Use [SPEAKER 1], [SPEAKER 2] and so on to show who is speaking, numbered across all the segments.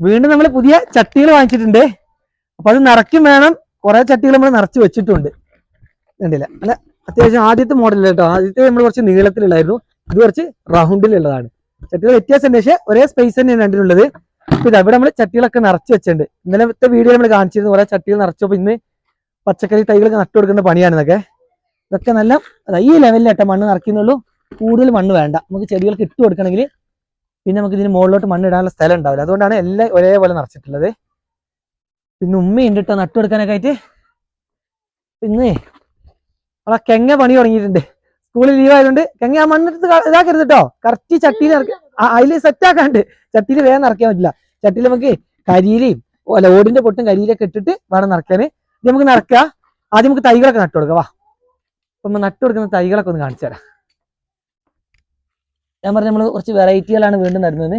[SPEAKER 1] വീണ്ടും നമ്മൾ പുതിയ ചട്ടികൾ വാങ്ങിച്ചിട്ടുണ്ട്. അപ്പൊ അത് നിറയ്ക്കും വേണം. കുറെ ചട്ടികൾ നമ്മൾ നിറച്ച് വെച്ചിട്ടുണ്ട്. കണ്ടില്ല? അല്ല അത്യാവശ്യം ആദ്യത്തെ മോഡൽ കേട്ടോ ആദ്യത്തെ നമ്മൾ കുറച്ച് നീളത്തിലുള്ളായിരുന്നു ഇത് കുറച്ച് റൗണ്ടിലുള്ളതാണ് ചട്ടികൾ വ്യത്യാസം പക്ഷേ ഒരേ സ്പേസ് തന്നെയാണ് അപ്പൊ ഇത് അവിടെ നമ്മൾ ചട്ടികളൊക്കെ നിറച്ച് വെച്ചിട്ടുണ്ട്. ഇന്നലത്തെ വീഡിയോ നമ്മൾ കാണിച്ചിരുന്നു കുറെ ചട്ടികൾ നിറച്ചപ്പോൾ ഇന്ന് പച്ചക്കറി തൈകളൊക്കെ നട്ടു കൊടുക്കേണ്ട പണിയാണ് ഇതൊക്കെ ഇതൊക്കെ നല്ല ഈ ലെവലിലെ മണ്ണ് നിറയ്ക്കുന്നുള്ളൂ. കൂടുതൽ മണ്ണ് വേണ്ട. നമുക്ക് ചെടികൾക്ക് ഇട്ട് കൊടുക്കണമെങ്കിൽ പിന്നെ നമുക്ക് ഇതിന് മുകളിലോട്ട് മണ്ണിടാനുള്ള സ്ഥലം ഉണ്ടാവില്ല അതുകൊണ്ടാണ് എല്ലാം ഒരേപോലെ നിറച്ചിട്ടുള്ളത്. പിന്നെ ഉമ്മയുണ്ട് കേട്ടോ നട്ടു കൊടുക്കാനൊക്കെ ആയിട്ട്. പിന്നെ അവളെ കെങ്ങ പണി തുടങ്ങിയിട്ടുണ്ട്. സ്കൂളിൽ ലീവ് ആയതുകൊണ്ട് കെങ്ങ ആ മണ്ണെടുത്ത് ഇതാക്കരുത് കേട്ടോ കറക്റ്റ് ചട്ടിയിൽ അതിൽ സെറ്റ് ആക്കാണ്ട്. ചട്ടിയിൽ വേഗം നിറയ്ക്കാൻ പറ്റില്ല. ചട്ടിയിൽ നമുക്ക് കരിയിലയും അല്ല ഓടിന്റെ പൊട്ടും കരിയിലൊക്കെ ഇട്ടിട്ട് വേണം നിറയ്ക്കാൻ ഇത് നമുക്ക് നിറക്കുക ആദ്യം നമുക്ക് തൈകളൊക്കെ നട്ടു കൊടുക്കാം. വാ. അപ്പൊ നട്ടു കൊടുക്കുന്ന തൈകളൊക്കെ ഒന്ന് കാണിച്ചു തരാം. ഞാൻ പറഞ്ഞ നമ്മൾ കുറച്ച് വെറൈറ്റികളാണ് വീണ്ടും നടുന്നത്.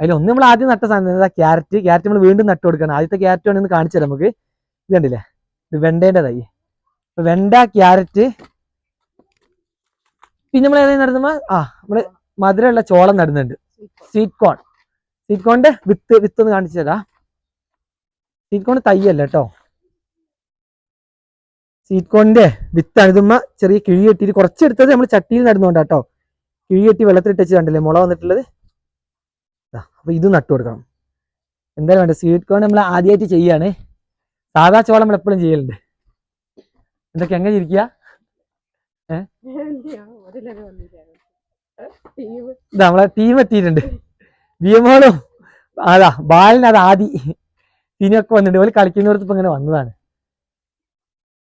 [SPEAKER 1] അതിൽ ഒന്ന് നമ്മൾ ആദ്യം നട്ട സാധനം ക്യാരറ്റ്. ക്യാരറ്റ് നമ്മൾ വീണ്ടും നട്ടു കൊടുക്കണം. ആദ്യത്തെ ക്യാരറ്റ് വേണമെന്ന് കാണിച്ചു തരാം നമുക്ക്. ഇത് കണ്ടില്ലേ? ഇത് വെണ്ടേന്റെ തൈ വെണ്ട ക്യാരറ്റ്. പിന്നെ നമ്മൾ ഏതായി നടന്നുമ്പോൾ ആ നമ്മൾ മധുരമുള്ള ചോളം നടുന്നുണ്ട്. സ്വീറ്റ് കോൺ സ്വീറ്റ് കോണിന്റെ വിത്ത് വിത്ത് ഒന്ന് കാണിച്ചു തരാം. സ്വീറ്റ് കോൺ തൈയല്ല കേട്ടോ. സ്വീറ്റ് കോണിന്റെ വിത്താണ്. ഇതുമ്മ ചെറിയ കിഴി കെട്ടിയിട്ട് കുറച്ചെടുത്തത് നമ്മൾ ചട്ടിയിൽ നടുന്നുണ്ട് കേട്ടോ കിഴി കെട്ടി വെള്ളത്തിലിട്ട് വെച്ച് കണ്ടില്ലേ? മുള വന്നിട്ടുള്ളത്? ദാ, അപ്പൊ ഇത് നട്ടു കൊടുക്കണം. എന്തായാലും വേണ്ട സ്വീറ്റ് കോൺ നമ്മൾ ആദ്യമായിട്ട് ചെയ്യാണ്. സാധാ ചോളം നമ്മൾ എപ്പോഴും ചെയ്യലുണ്ട്. എന്തൊക്കെ എങ്ങനെ ഇരിക്കുക നമ്മളെ ടീം എത്തിയിട്ടുണ്ട് ബിയമോളും അതാ ബാലിന് അത് ആദി തിനൊക്കെ വന്നിട്ടുണ്ട്. ഓൽ കളിക്കുന്നവർക്ക് ഇപ്പൊ ഇങ്ങനെ വന്നതാണ്.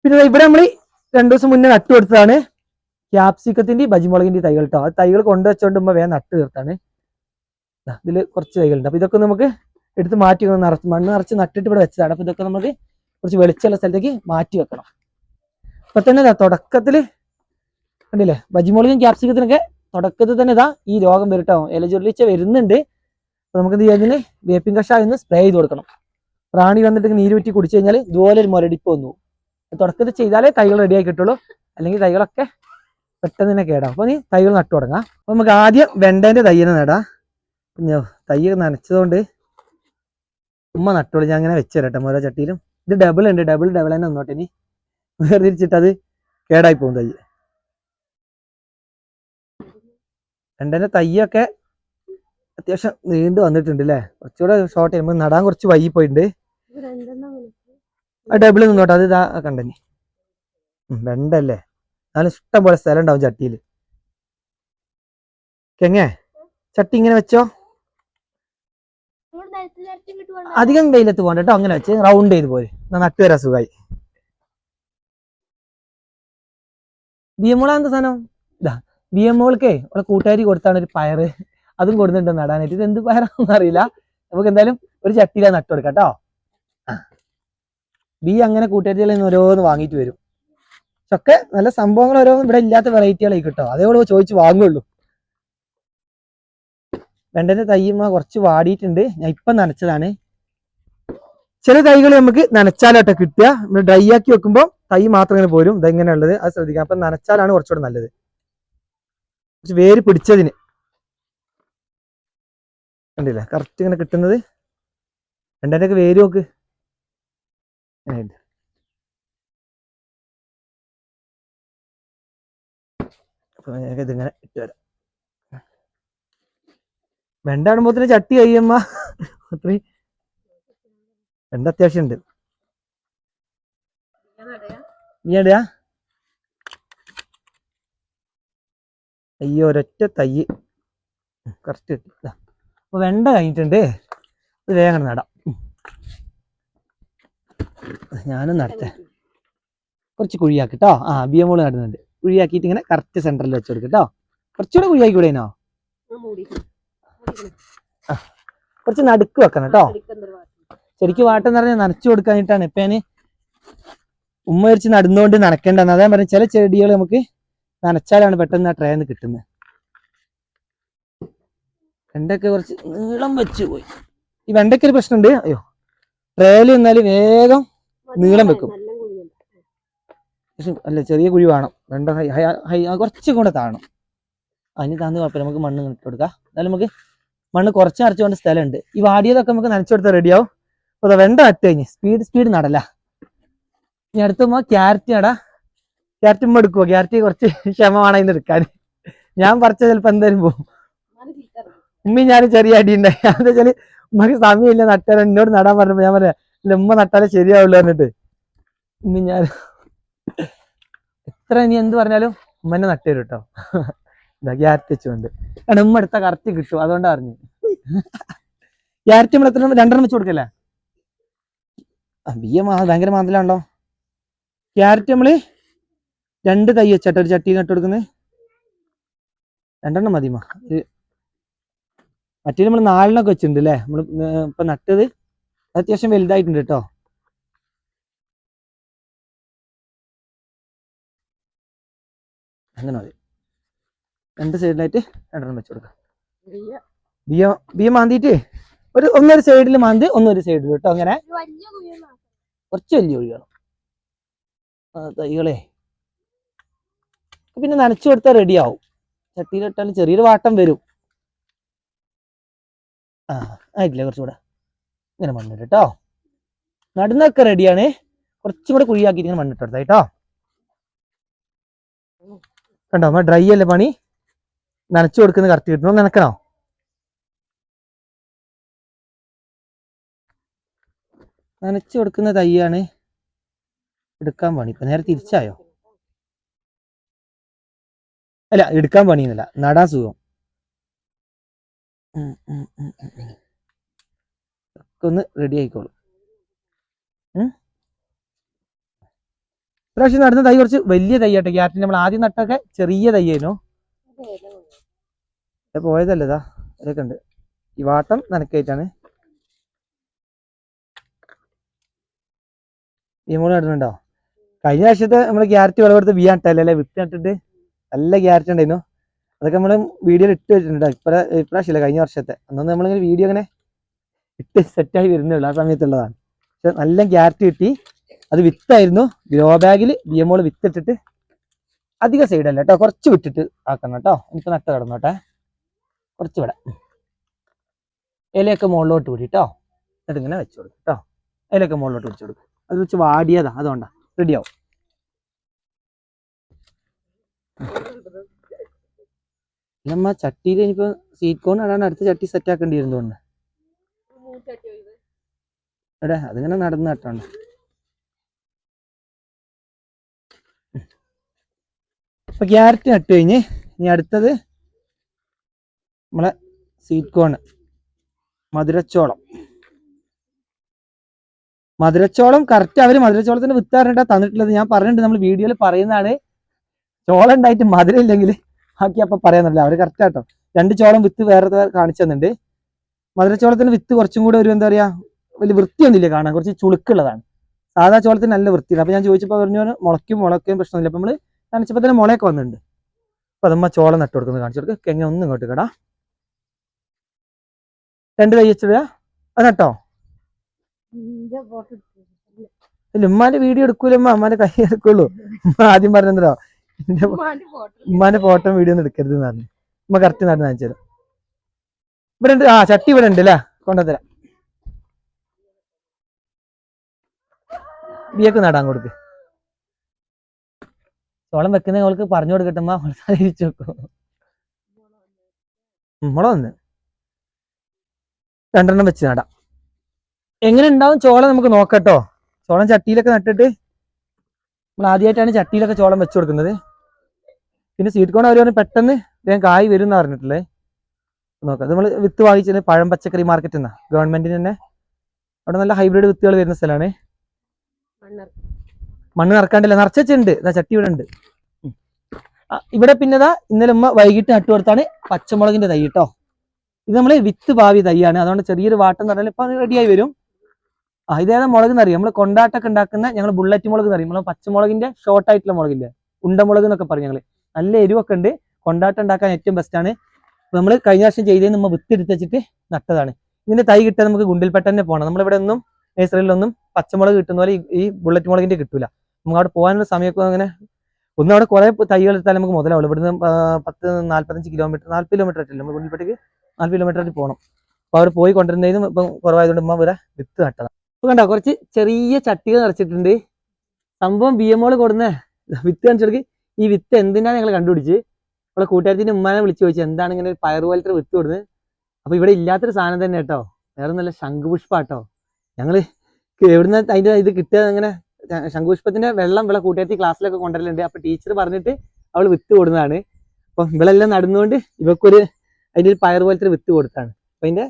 [SPEAKER 1] പിന്നെ ഇവിടെ നമ്മൾ രണ്ടു ദിവസം മുന്നേ നട്ടു കൊടുത്തതാണ്. ക്യാപ്സിക്കത്തിന്റെ ബജിമുളകിന്റെ തൈകൾ കേട്ടോ ആ തൈകൾ കൊണ്ടുവച്ചോണ്ട് ഉമ്മ വേഗം നട്ട് തീർത്താണ്. ഇതിൽ കുറച്ച് തൈകളുണ്ട്. അപ്പൊ ഇതൊക്കെ നമുക്ക് എടുത്ത് മാറ്റി വെക്കണം. നിറച്ച് മണ്ണ് നിറച്ച് നട്ടിട്ട് ഇവിടെ വെച്ചതാണ്. അപ്പൊ ഇതൊക്കെ നമുക്ക് കുറച്ച് വെളിച്ചുള്ള സ്ഥലത്തേക്ക് മാറ്റി വെക്കണം. അപ്പൊ തന്നെ ഇതാ തുടക്കത്തിൽ കണ്ടില്ലേ? ബജിമുളകും ക്യാപ്സിക്കത്തിനൊക്കെ തുടക്കത്തിൽ തന്നെ ഇതാ ഈ രോഗം വരട്ടോ ഇലചുരുളിച്ച വരുന്നുണ്ട്. അപ്പൊ നമുക്ക് എന്ത് ചെയ്യാൻ വേപ്പിൻ കഷായം ഒന്ന് സ്പ്രേ ചെയ്ത് കൊടുക്കണം. പ്രാണി വന്നിട്ട് നീര് വെറ്റി കുടിച്ചു കഴിഞ്ഞാൽ ഇതുപോലെ ഒരു മുരടിപ്പ് വന്നു. തുടക്കത്തിൽ ചെയ്താലേ തൈകൾ റെഡിയായി കിട്ടുള്ളൂ. അല്ലെങ്കിൽ തൈകളൊക്കെ പെട്ടെന്ന് തന്നെ കേടാം അപ്പൊ നീ തൈകൾ നട്ടു തുടങ്ങാം. അപ്പൊ നമുക്ക് ആദ്യം വെണ്ടേന്റെ തയ്യനെ നേടാം. പിന്നെ തൈ നനച്ചതുകൊണ്ട് ഉമ്മ നട്ടോളി. ഞാൻ അങ്ങനെ വെച്ച് തരട്ടെ ഓരോ ചട്ടിയിലും. ഇത് ഡബിൾ ഉണ്ട്. ഡബിൾ ഡബിൾ തന്നെ ഒന്നോട്ടെ ഇനി. വേർതിരിച്ചിട്ടത് അത് കേടായി പോകും തൈ. വെണ്ടേന്റെ തൈയൊക്കെ അത്യാവശ്യം നീണ്ടു വന്നിട്ടുണ്ട് അല്ലേ കുറച്ചുകൂടെ ഷോർട്ട് ചെയ്യുമ്പോൾ നടാൻ കുറച്ച് വൈകി പോയിട്ടുണ്ട്. ആ ഡബിൾ നിന്നോട്ടെ അത് ഇതാ കണ്ടനി വെണ്ടല്ലേ? നല്ല ഇഷ്ടം പോലെ സ്ഥലം ഉണ്ടാവും ചട്ടിയിൽ കെങ്ങേ ചട്ടി ഇങ്ങനെ വെച്ചോ? അധികം വെയിലത്ത് പോകണ്ട കേട്ടോ അങ്ങനെ വെച്ച് റൗണ്ട് ചെയ്ത് പോരെ. എന്നാ നട്ടു വരാൻ സുഖമായി ബിയമ്മോള എന്താ സാധനം? ഇതാ ബിയമോൾക്കേ അവളെ കൂട്ടുകാരി കൊടുത്താണ് ഒരു പയറ്. അതും കൊടുത്തിട്ടുണ്ട് നടാനായിട്ട്. ഇത് എന്ത് പയറാണെന്ന് അറിയില്ല. നമുക്ക് എന്തായാലും ഒരു ചട്ടിയിലാണ് നട്ടു കൊടുക്കാം കേട്ടോ. ബി അങ്ങനെ കൂട്ടുകാരികളിൽ നിന്ന് ഓരോന്ന് വാങ്ങിയിട്ട് വരും. ഒക്കെ നല്ല സംഭവങ്ങൾ ഓരോന്നും ഇവിടെ ഇല്ലാത്ത വെറൈറ്റികളായി കിട്ടോ. അതേ കൂടെ ചോദിച്ച് വാങ്ങുള്ളൂ. വെണ്ടന്റെ തൈമ കുറച്ച് വാടിയിട്ടുണ്ട്. ഞാൻ ഇപ്പം നനച്ചതാണ്. ചില തൈകൾ നമുക്ക് നനച്ചാലോട്ടെ കിട്ടുക. നമ്മൾ ഡ്രൈ ആക്കി വെക്കുമ്പോൾ തൈ മാത്രം ഇങ്ങനെ പോരും. ഇതെങ്ങനെ ഉള്ളത് അത് ശ്രദ്ധിക്കാം അപ്പം നനച്ചാലാണ് കുറച്ചുകൂടെ നല്ലത്. കുറച്ച് വേര് പിടിച്ചതിന്. കണ്ടില്ലേ? കറക്റ്റ് ഇങ്ങനെ കിട്ടുന്നത്. വെണ്ടന്റെ ഒക്കെ വേര് നോക്ക്. ഞങ്ങൾക്ക് ഇതിങ്ങനെ ഇട്ട് വരാം വെണ്ട ഇടുമ്പോത്തിന് ചട്ടി കയ്യമ്മ. അത്രയും വെണ്ട അത്യാവശ്യം ഉണ്ട്. എവിടെയാ? അയ്യോ ഒരൊറ്റ തൈ. കറക്റ്റ് കിട്ടി. അപ്പൊ വെണ്ട കഴിഞ്ഞിട്ടുണ്ട്. ഇത് വേഗം നടാം. ഞാനും നടത്തേ കുറച്ച് കുഴിയാക്കിട്ടോ ആ ബിയമോൾ നടുന്നുണ്ട്. കുഴിയാക്കിയിട്ട് ഇങ്ങനെ കറക്റ്റ് സെന്ററിൽ വെച്ച് കൊടുക്കും കേട്ടോ കുറച്ചുകൂടെ കുഴിയാക്കി കൂടെനോ കുറച്ച് നടുക്ക് വെക്കണം കേട്ടോ ശരിക്കും വാട്ടെന്ന് പറഞ്ഞാൽ നനച്ചു കൊടുക്കാനായിട്ടാണ് ഇപ്പൊ ഞാൻ ഉമ്മ വരിച്ച് നടന്നുകൊണ്ട് നനക്കേണ്ടെന്ന് അതാ പറഞ്ഞ ചില ചെടികൾ നമുക്ക് നനച്ചാലാണ് പെട്ടെന്ന് ആ ട്രേന്ന് കിട്ടുന്നത് വെണ്ടയ്ക്ക കുറച്ച് നീളം വെച്ച് പോയി. ഈ വെണ്ടയ്ക്ക് ഒരു പ്രശ്നമുണ്ട് അയ്യോ ട്രേൽ നിന്നാൽ വേഗം നീളം വെക്കും. പക്ഷെ അല്ല ചെറിയ കുഴി വേണം. വെണ്ട ഹൈ ഹൈ ഹൈ കുറച്ചും കൂടെ താണു. അതിന് താന്ന് കുഴപ്പമില്ല നമുക്ക് മണ്ണ് ഇട്ട് കൊടുക്കാം. എന്നാലും നമുക്ക് മണ്ണ് കുറച്ച് നിറച്ചുകൊണ്ട് സ്ഥലമുണ്ട്. ഈ വാടിയതൊക്കെ നമുക്ക് നനച്ചു കൊടുത്താൽ റെഡിയാവും അപ്പോൾ വെണ്ട നട്ട് കഴിഞ്ഞ് സ്പീഡ് സ്പീഡ് നടല ഇനി അടുത്തുമ്പോൾ ക്യാരറ്റ് നടാ ക്യാരറ്റ് ഉമ്മ എടുക്കുമോ ക്യാരറ്റ് കുറച്ച് ക്ഷമമാണ് അതിന് എടുക്കാൻ. ഞാൻ പറിച്ച ചിലപ്പോൾ എന്തായാലും പോകും ഉമ്മി ഞാൻ ചെറിയ അടി ഉണ്ടായി എന്താ വെച്ചാൽ ഉമ്മക്ക് സമയമില്ല നട്ടാൽ എന്നോട് നടാൻ പറഞ്ഞപ്പോ ഞാൻ പറയാം ഇല്ല ഉമ്മ നട്ടാലേ ശരിയാവുള്ളൂ പറഞ്ഞിട്ട്. ഉമ്മി ഞാൻ എത്ര ഇനി എന്ത് പറഞ്ഞാലും ഉമ്മനെ നട്ടുതരും കേട്ടോ എന്താ ക്യാരറ്റ് വെച്ചുകൊണ്ട്. കാരണം ഉമ്മ എടുത്താൽ കറക്റ്റ് കിട്ടും അതുകൊണ്ടാ അറിഞ്ഞു ക്യാരറ്റ് നമ്മൾ എത്ര രണ്ടെണ്ണം വെച്ച് കൊടുക്കല്ലേ? ബിയ ഭയങ്കര മാന്തലാണല്ലോ. ക്യാരറ്റ് നമ്മൾ രണ്ട് തൈ വെച്ചാട്ടോ ഒരു ചട്ടിയിൽ നട്ട് കൊടുക്കുന്നത്. രണ്ടെണ്ണം മതിമാ മറ്റേ നമ്മൾ നാലെണ്ണൊക്കെ വെച്ചിട്ടുണ്ട് അല്ലേ? നമ്മൾ ഇപ്പൊ നട്ടത് അത്യാവശ്യം വലുതായിട്ടുണ്ട് കേട്ടോ. അങ്ങനെ മതി. രണ്ട് സൈഡിലായിട്ട് രണ്ടെണ്ണം വെച്ച് കൊടുക്കാം. ബിയ. ബിയ മാന്തിയിട്ട് ഒരു ഒന്നൊരു സൈഡിൽ മാന്തി ഒന്നൊരു സൈഡിൽ കേട്ടോ അങ്ങനെ. കുറച്ച് വലിയ വേണം. ആ, തൈകളെ. പിന്നെ നനച്ചു കൊടുത്താൽ റെഡി ആവും. ചട്ടിയിലിട്ടാലും ചെറിയൊരു വാട്ടം വരും. ആ ആയിട്ടില്ല കുറച്ചുകൂടെ? ഇങ്ങനെ മണ്ണിട്ട് കേട്ടോ നടുന്നൊക്കെ റെഡിയാണ് കുറച്ചും കൂടെ കുഴിയാക്കിയിട്ട് ഇങ്ങനെ മണ്ണിട്ട് കേട്ടോ? കണ്ടോ? നമ്മൾ ഡ്രൈ അല്ലേ പണി? നനച്ചു കൊടുക്കുന്ന കറക്റ്റ് കിട്ടണോ നനക്കണോ? നനച്ചു കൊടുക്കുന്ന തൈയാണ് എടുക്കാൻ പണി. ഇപ്പൊ നേരെ തിരിച്ചായോ? അല്ല എടുക്കാൻ പണിയൊന്നുമില്ല. നടാൻ സുഖം. ഒക്കെ ഒന്ന് റെഡി ആയിക്കോളും. ഇപ്രാവശ്യം നടുന്ന തൈ കുറച്ച് വലിയ തൈയാട്ടെ. ക്യാരറ്റിന് നമ്മൾ ആദ്യം നട്ടൊക്കെ ചെറിയ തൈയായിരുന്നു. ഇത് പോയതല്ലേ ഇതാ? ഇതൊക്കെ ഉണ്ട്. ഈ വാട്ടം നനക്കായിട്ടാണ് ഈ മോൾ നടുന്നുണ്ടോ? കഴിഞ്ഞ വർഷത്തെ നമ്മൾ ക്യാരറ്റ് വിളവെടുത്ത് ബിയ അല്ലെ? വിത്ത് നട്ടിട്ട് നല്ല ക്യാരറ്റ് ഉണ്ടായിരുന്നു. അതൊക്കെ നമ്മൾ വീഡിയോയിൽ ഇട്ട് വെച്ചിട്ടുണ്ട്. ഇപ്രാ ഇപ്രാവശ്യമില്ല കഴിഞ്ഞ വർഷത്തെ. അന്നൊന്നും നമ്മളിങ്ങനെ വീഡിയോ ഇങ്ങനെ ഇട്ട് സെറ്റായി വരുന്നേ ഉള്ളൂ. ആ സമയത്തുള്ളതാണ്. പക്ഷെ നല്ല ക്യാരറ്റ് കിട്ടി. അത് വിത്തായിരുന്നു. ഗ്രോ ബാഗിൽ ബി എം വിത്ത് ഇട്ടിട്ട് അധിക സൈഡല്ല കേട്ടോ കുറച്ച് വിട്ടിട്ട് ആക്കണം കേട്ടോ എനിക്ക് നട്ട് കിടന്നോട്ടെ കുറച്ച് വിടാം ഇലയൊക്കെ മുകളിലോട്ട് വിടി കേട്ടോ എന്നിട്ട് ഇങ്ങനെ വെച്ചു കൊടുക്കും കേട്ടോ ഇലയൊക്കെ മുകളിലോട്ട് വെച്ചു കൊടുക്കും. അത് വെച്ച് വാടിയതാ. അതുകൊണ്ടാ. റെഡിയാവും നമ്മ ചട്ടിയിൽ ഇനിയിപ്പോ സീറ്റ് കോൺ ഇടാൻ അടുത്ത ചട്ടി സെറ്റ് ആക്കേണ്ടി എടാ അതിങ്ങനെ നടന്നു നട്ടാണ് അപ്പൊ ക്യാരറ്റ് നട്ട് കഴിഞ്ഞ് ഇനി അടുത്തത് നമ്മളെ സ്വീറ്റ് കോൺ മധുരച്ചോളം. മധുരച്ചോളം കറക്റ്റ് അവർ മധുരച്ചോളത്തിന്റെ വിത്താറിട്ടാ തന്നിട്ടുള്ളത്. ഞാൻ പറഞ്ഞിട്ടുണ്ട് നമ്മൾ വീഡിയോയിൽ പറയുന്നതാണ്. ചോളം ഉണ്ടായിട്ട് മധുരം ഇല്ലെങ്കിൽ ബാക്കി അപ്പൊ പറയാന്നല്ല അവർ കറക്റ്റ് ആട്ടോ. രണ്ട് ചോളം വിത്ത് വേറെ കാണിച്ചു തന്നിട്ടുണ്ട്. മധുരച്ചോളത്തിന്റെ വിത്ത് കുറച്ചും കൂടെ ഒരു എന്താ പറയാ വലിയ വൃത്തിയൊന്നുമില്ല കാണാൻ. കുറച്ച് ചുളുക്കുള്ളതാണ്. സാധാ ചോളത്തിന് നല്ല വൃത്തിയാണ്. അപ്പൊ ഞാൻ ചോദിച്ചപ്പോൾ പറഞ്ഞു മുളയ്ക്കും മുളയ്ക്കും പ്രശ്നമില്ല അപ്പൊ നമ്മൾ നനച്ചപ്പോ തന്നെ മുളയൊക്കെ വന്നിട്ടുണ്ട്. അപ്പൊ അതമ്മ ചോളം നട്ട് കൊടുക്കുന്നത് കാണിച്ചു കൊടുക്കുക കെങ്ങ ഒന്നും ഇങ്ങോട്ട് കേടാ രണ്ട് കൈ വെച്ചിടുക. അത് നട്ടോ? ഇല്ല ഉമ്മാന്റെ വീഡിയോ എടുക്കൂല ഉമ്മ. അമ്മാന്റെ കൈ എടുക്കുള്ളൂ. ഉമ്മ ആദ്യം പറഞ്ഞോ എന്റെ ഉമ്മാന്റെ ഫോട്ടോ വീഡിയോ ഒന്നും എടുക്കരുത് എന്ന് പറഞ്ഞു. ഉമ്മ കറക്റ്റ് നടന്ന് കാണിച്ചു ഇവിടെ ഉണ്ട്. ആ ചട്ടി ഇവിടെ ഉണ്ട് അല്ലേ കൊണ്ടുതരാം ബിയൊക്കെ നടാൻ കൊടുക്ക്. ചോളം വെക്കുന്ന അവൾക്ക് പറഞ്ഞു കൊടുക്കട്ടെ അവൾ തിരിച്ചു വെക്കും. മുള വന്ന്. രണ്ടെണ്ണം വെച്ച് നടാം. എങ്ങനെ ഉണ്ടാവും ചോളം നമുക്ക് നോക്കട്ടോ. ചോളം ചട്ടിയിലൊക്കെ നട്ടിട്ട് നമ്മൾ ആദ്യമായിട്ടാണ് ചട്ടിയിലൊക്കെ ചോളം വെച്ചു കൊടുക്കുന്നത്. പിന്നെ സീഡ് കോൺ അവർ പെട്ടെന്ന് വേഗം കായ് വരും എന്ന് പറഞ്ഞിട്ടില്ലേ? നോക്കാം. നമ്മൾ വിത്ത് വാങ്ങിച്ചത് പഴം പച്ചക്കറി മാർക്കറ്റ് എന്നാ ഗവൺമെന്റിന് തന്നെ. അവിടെ നല്ല ഹൈബ്രിഡ് വിത്തുകൾ വരുന്ന സ്ഥലമാണ്. മണ്ണ് നിറക്കാണ്ടില്ല നിറച്ചുണ്ട് ഇതാ ചട്ടി ഇവിടെ ഉണ്ട് ഇവിടെ പിന്നെതാ ഇന്നലെ ഉമ്മ വൈകിട്ട് നട്ടു കൊടുത്താണ് പച്ചമുളകിന്റെ തൈ കേട്ടോ ഇത് നമ്മൾ വിത്ത് ഭാവി തൈയാണ്. അതുകൊണ്ട് ചെറിയൊരു വാട്ടം എന്ന് പറഞ്ഞാൽ ഇപ്പൊ റെഡിയായി വരും. ആ ഇതേതാ മുളക് എന്നറിയാം? നമ്മൾ കൊണ്ടാട്ടൊക്കെ ഉണ്ടാക്കുന്ന ഞങ്ങൾ ബുള്ളറ്റ് മുളക് എന്നറിയും നമ്മൾ പച്ചമുളകിന്റെ ഷോർട്ട് ആയിട്ടുള്ള മുളകില്ലേ? ഉണ്ടമുളക് എന്നൊക്കെ പറയും ഞങ്ങൾ നല്ല എരിവൊക്കെ ഉണ്ട്. കൊണ്ടാട്ടം ഉണ്ടാക്കാൻ ഏറ്റവും ബെസ്റ്റ് ആണ്. നമ്മൾ കഴിഞ്ഞ വർഷം ചെയ്തേ നമ്മൾ വിത്ത് എടുത്ത് വെച്ചിട്ട് നട്ടതാണ്. ഇതിന്റെ തൈ കിട്ടാൻ നമുക്ക് ഗുണ്ടിൽപ്പെട്ട തന്നെ പോകണം നമ്മളിവിടെ ഒന്നും നേഴ്സറിയിലൊന്നും പച്ചമുളക് കിട്ടുന്ന പോലെ ഈ ബുള്ളറ്റ് മുളകിന്റെ കിട്ടൂല. നമുക്ക് അവിടെ പോകാനുള്ള സമയമൊക്കെ അങ്ങനെ ഒന്നും അവിടെ കുറെ തൈകൾ എടുത്താൽ നമുക്ക് മുതലാവുള്ളൂ. നിന്ന് പത്ത് നാല്പത്തഞ്ച് കിലോമീറ്റർ നാല്പത് കിലോമീറ്റർ ആയിട്ടില്ല നമ്മൾ ഗുണ്ടിൽപ്പെട്ടേക്ക് നാല് കിലോമീറ്റർ ആയിട്ട് പോകണം. അപ്പോൾ അവിടെ പോയി കൊണ്ടുവരുന്നതിനും ഇപ്പം കുറവായതുകൊണ്ട് ഉമ്മ ഇവിടെ വിത്ത് നട്ടതാണ് ഇപ്പൊ കണ്ടോ കുറച്ച് ചെറിയ ചട്ടികൾ നിറച്ചിട്ടുണ്ട്. സംഭവം ബി എം ഓൾ കൊടുന്ന വിത്ത് കാണിച്ചെടുക്ക് ഈ വിത്ത് എന്തിനാണ് ഞങ്ങൾ കണ്ടുപിടിച്ച്? നമ്മളെ കൂട്ടുകാരത്തിന്റെ ഉമ്മാനെ വിളിച്ചു ചോദിച്ചു എന്താണ് ഇങ്ങനെ പയർ പോലത്തെ വിത്ത് കൊടുക്കുന്നത് അപ്പോൾ ഇവിടെ ഇല്ലാത്തൊരു സാധനം തന്നെ കേട്ടോ. വേറെ നല്ല ശംഖുപുഷ്പാട്ടോ. ഞങ്ങൾ എവിടുന്ന അതിന്റെ ഇത് കിട്ടുക അങ്ങനെ ശ- ശംഖുപുഷ്പത്തിന്റെ വെള്ളം ഇവിടെ കൂട്ടുകാരത്തി ക്ലാസ്സിലൊക്കെ കൊണ്ടുവരലുണ്ട്. അപ്പൊ ടീച്ചർ പറഞ്ഞിട്ട് അവൾ വിത്ത് കൊടുന്നതാണ്. അപ്പൊ ഇവളെല്ലാം നടന്നുകൊണ്ട് ഇവക്കൊരു അതിന്റെ ഒരു പയർ പോലത്തെ ഒരു വിത്ത് കൊടുത്താണ്. അപ്പൊ അതിന്റെ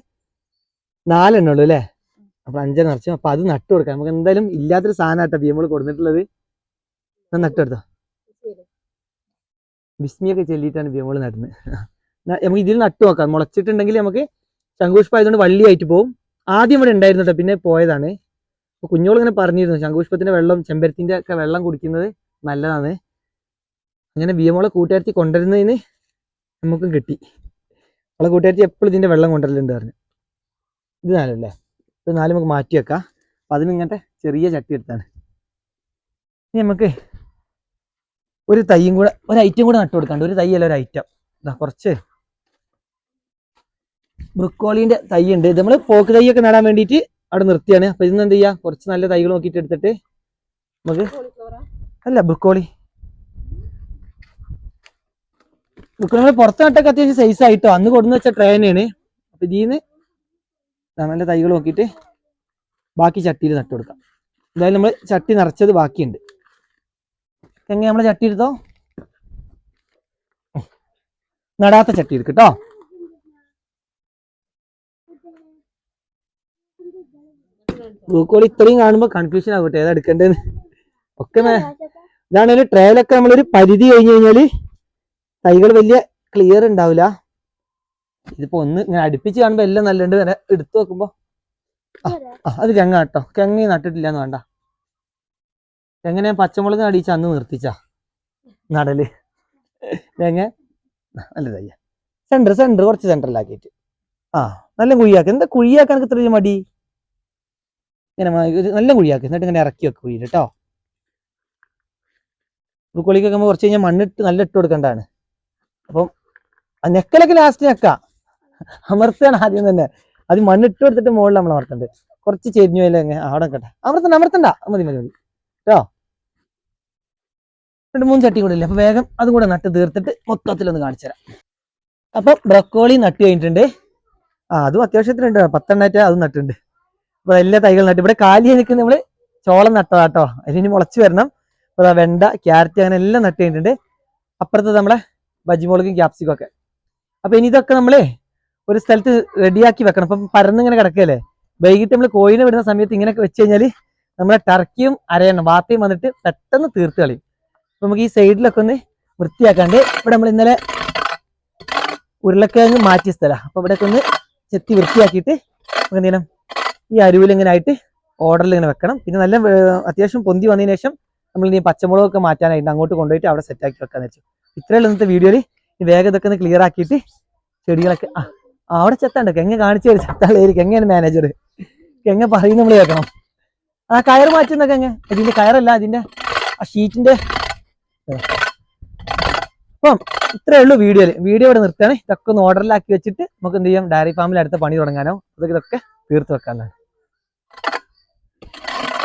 [SPEAKER 1] നാലെണ്ണേ ഉള്ളൂ അല്ലേ? അപ്പൊ അഞ്ചര നിറച്ചു. അപ്പൊ അത് നട്ടു കൊടുക്കാം. നമുക്ക് എന്തായാലും ഇല്ലാത്തൊരു സാധനമാട്ടോ കേട്ടോ ബി നമ്മൾ കൊടുത്തിട്ടുള്ളത് ഞാൻ നട്ടെടുത്തോ ബിസ്മിയൊക്കെ ചെല്ലിയിട്ടാണ് ബി നമ്മൾ നടുന്നത് നമുക്ക് ഇതിൽ നട്ടു നോക്കാം. മുളച്ചിട്ടുണ്ടെങ്കിൽ നമുക്ക് ശംഖുപുഷ്പം ആയതുകൊണ്ട് വള്ളിയായിട്ട് പോകും ആദ്യം ഇവിടെ ഉണ്ടായിരുന്നു കേട്ടോ പിന്നെ പോയതാണ്. അപ്പൊ കുഞ്ഞോളിങ്ങനെ പറഞ്ഞിരുന്നു ശംഖുപുഷ്പത്തിന്റെ വെള്ളം ചെമ്പരത്തിന്റെ ഒക്കെ വെള്ളം കുടിക്കുന്നത് നല്ലതാണ്. അങ്ങനെ ബി എമ്മോളെ കൂട്ടുകാരത്തി കൊണ്ടുവരുന്നതിന് നമുക്കും കിട്ടി. അവളെ കൂട്ടുകാരത്തി എപ്പോഴും ഇതിന്റെ വെള്ളം കൊണ്ടുവരലുണ്ട് പറഞ്ഞു. ഇത് നാലല്ലേ? ഇത് നാല് നമുക്ക് മാറ്റി വെക്കാം. അപ്പൊ അതിന് ഇങ്ങനത്തെ ചെറിയ ചട്ടി എടുത്താണ്. ഇനി നമുക്ക് ഒരു തൈയും കൂടെ ഒരു ഐറ്റം കൂടെ നട്ടു കൊടുക്കാണ്ട്. ഒരു തൈ അല്ല ഒരു ഐറ്റം ഇതാ കുറച്ച് ബ്രുക്കോളിന്റെ തൈ ഉണ്ട് ഇത് നമ്മൾ പോക്ക് തൈയൊക്കെ നടാൻ വേണ്ടിയിട്ട് അവിടെ നിർത്തിയാണ്. അപ്പൊ ഇന്ന് എന്ത് ചെയ്യാ? കുറച്ച് നല്ല തൈകൾ നോക്കിയിട്ട് എടുത്തിട്ട് നമുക്ക് അല്ല ബ്രുക്കോളി. ബ്രുക്കോളി പുറത്ത് നട്ടൊക്കെ അത്യാവശ്യം സൈസ് ആയിട്ടോ അന്ന് കൊടുന്ന് വെച്ച ട്രെയിനാണ് അപ്പൊ ഇതിന്ന് നല്ല തൈകൾ നോക്കിയിട്ട് ബാക്കി ചട്ടിയിൽ നട്ടു കൊടുക്കാം. എന്തായാലും നമ്മൾ ചട്ടി നിറച്ചത് ബാക്കിയുണ്ട്. എങ്ങനെ നമ്മൾ ചട്ടി എടുത്തോ? നടാത്ത ചട്ടി എടുക്ക് ബ്രൂക്കോളി ഇത്രയും കാണുമ്പോൾ കൺഫ്യൂഷൻ ആകട്ടെ ഏതാ എടുക്കേണ്ടത്? ഒക്കെ നേ- ഇതാണ് ഒരു ട്രയലൊക്കെ നമ്മളൊരു പരിധി കഴിഞ്ഞ് കഴിഞ്ഞാൽ തൈകൾ വലിയ ക്ലിയർ ഉണ്ടാവില്ല ഇതിപ്പോ ഒന്ന് ഇങ്ങനെ അടുപ്പിച്ച് കാണുമ്പോ എല്ലാം നല്ലുണ്ട്. വരെ എടുത്തു നോക്കുമ്പോ. ആ, ആ, അത് കെങ്ങ കേട്ടോ. കെങ്ങ നട്ടിട്ടില്ല എന്ന് വേണ്ട. എങ്ങനെ പച്ചമുളക് നടിച്ച അന്ന് നിർത്തിച്ചാ? നടൽ. തേങ്ങ? നല്ല തയ്യ സെന്റർ സെന്റർ കുറച്ച് സെന്ററിലാക്കിയിട്ട് ആ നല്ല കുഴിയാക്ക. എന്താ കുഴിയാക്കാൻ ഇത്രയും മടി? ഇങ്ങനെ നല്ല കുഴിയാക്കി. എന്നിട്ട് ഇങ്ങനെ ഇറക്കി വെക്കുക കുഴിയിൽ കേട്ടോ. ഉൾക്കൊള്ളിക്ക് വെക്കുമ്പോൾ കുറച്ച് കഴിഞ്ഞാൽ മണ്ണിട്ട് നല്ല ഇട്ട് കൊടുക്കേണ്ടതാണ്. അപ്പം നെക്കലൊക്കെ ലാസ്റ്റ് നെക്ക. അമർത്തുകയാണ് ആദ്യം തന്നെ. അത് മണ്ണിട്ട് കൊടുത്തിട്ട് മുകളിൽ നമ്മൾ അമർത്തണ്ട്. കുറച്ച് ചെരിഞ്ഞു പോയാലും അങ്ങനെ അവിടെ കേട്ടെ അമർത്തണ്ട അമർത്തണ്ട. മതി മതി മതി. കേട്ടോ? രണ്ട് മൂന്ന് ചട്ടി കൂടെ ഇല്ലേ? അപ്പൊ വേഗം അതും കൂടെ നട്ട് തീർത്തിട്ട് മൊത്തത്തിലൊന്ന് കാണിച്ചു തരാം. അപ്പൊ ബ്രക്കോളി നട്ട് കഴിഞ്ഞിട്ടുണ്ട്. ആ അതും അത്യാവശ്യത്തിനുണ്ട്. പത്തെണ്ണായിട്ട് അതും നട്ടുണ്ട് എല്ലാ തൈകൾ നട്ടു. ഇവിടെ കാലി എനിക്ക് നമ്മൾ ചോളം നട്ടതാട്ടോ അതിന് മുളച്ച് വരണം. അപ്പൊ വെണ്ട ക്യാരറ്റ് അങ്ങനെ എല്ലാം നട്ട് കഴിഞ്ഞിട്ടുണ്ട്. അപ്പുറത്ത് നമ്മളെ ബജിമുളകും ക്യാപ്സിക്കും ഒക്കെ. അപ്പൊ ഇനി ഇതൊക്കെ നമ്മൾ ഒരു സ്ഥലത്ത് റെഡിയാക്കി വെക്കണം. അപ്പം പരന്നിങ്ങനെ കിടക്കല്ലേ? വൈകിട്ട് നമ്മൾ കോഴിനെ വിടുന്ന സമയത്ത് ഇങ്ങനെയൊക്കെ വെച്ച് കഴിഞ്ഞാൽ നമ്മളെ ടർക്കിയും അരയണം വാത്തയും വന്നിട്ട് പെട്ടെന്ന് തീർത്ത് കളയും. അപ്പൊ നമുക്ക് ഈ സൈഡിലൊക്കെ ഒന്ന് വൃത്തിയാക്കാണ്ട് ഇവിടെ നമ്മൾ ഇന്നലെ ഉരുളക്കിഴങ്ങ് മാറ്റിയ സ്ഥലമാണ് അപ്പൊ ഇവിടെ ഒന്ന് ചെത്തി വൃത്തിയാക്കിയിട്ട് നമുക്ക് എന്തെങ്കിലും ഈ അരുവിൽ ഇങ്ങനെ ആയിട്ട് ഓർഡറിൽ ഇങ്ങനെ വെക്കണം. പിന്നെ നല്ല അത്യാവശ്യം പൊന്തി വന്നതിന് ശേഷം നമ്മൾ ഇനി പച്ചമുളകൊക്കെ മാറ്റാനായിട്ട് അങ്ങോട്ട് കൊണ്ടുപോയിട്ട് അവിടെ സെറ്റ് ആക്കി വെക്കാന്ന് വെച്ചു. ഇത്രയുള്ള ഇന്നത്തെ വീഡിയോയിൽ വേഗം ഇതൊക്കെ ഒന്ന് ക്ലിയർ ആക്കിയിട്ട് ചെടികളൊക്കെ ആ അവിടെ ചെത്താണ്ട് കെങ്ങ കാണിച്ചു തരും. ചെത്താളായിരിക്കും എങ്ങനെയാണ് മാനേജർ കെങ്ങ പറയുന്ന നമ്മൾ കേൾക്കണം. ആ കയർ മാറ്റുന്ന കെങ്ങ ഇതിന്റെ കയറല്ല അതിന്റെ ആ ഷീറ്റിന്റെ അപ്പം ഇത്രയേ ഉള്ളൂ വീഡിയോയിൽ വീഡിയോ ഇവിടെ നിർത്തുകയാണ്. ഇതൊക്കെ ഒന്ന് ഓർഡറിലാക്കി വെച്ചിട്ട് നമുക്ക് എന്ത് ചെയ്യാം? ഡയറി ഫാമിൽ അടുത്ത പണി തുടങ്ങാനോ? അതൊക്കെ ഇതൊക്കെ തീർത്ത് വെക്കാനാണ്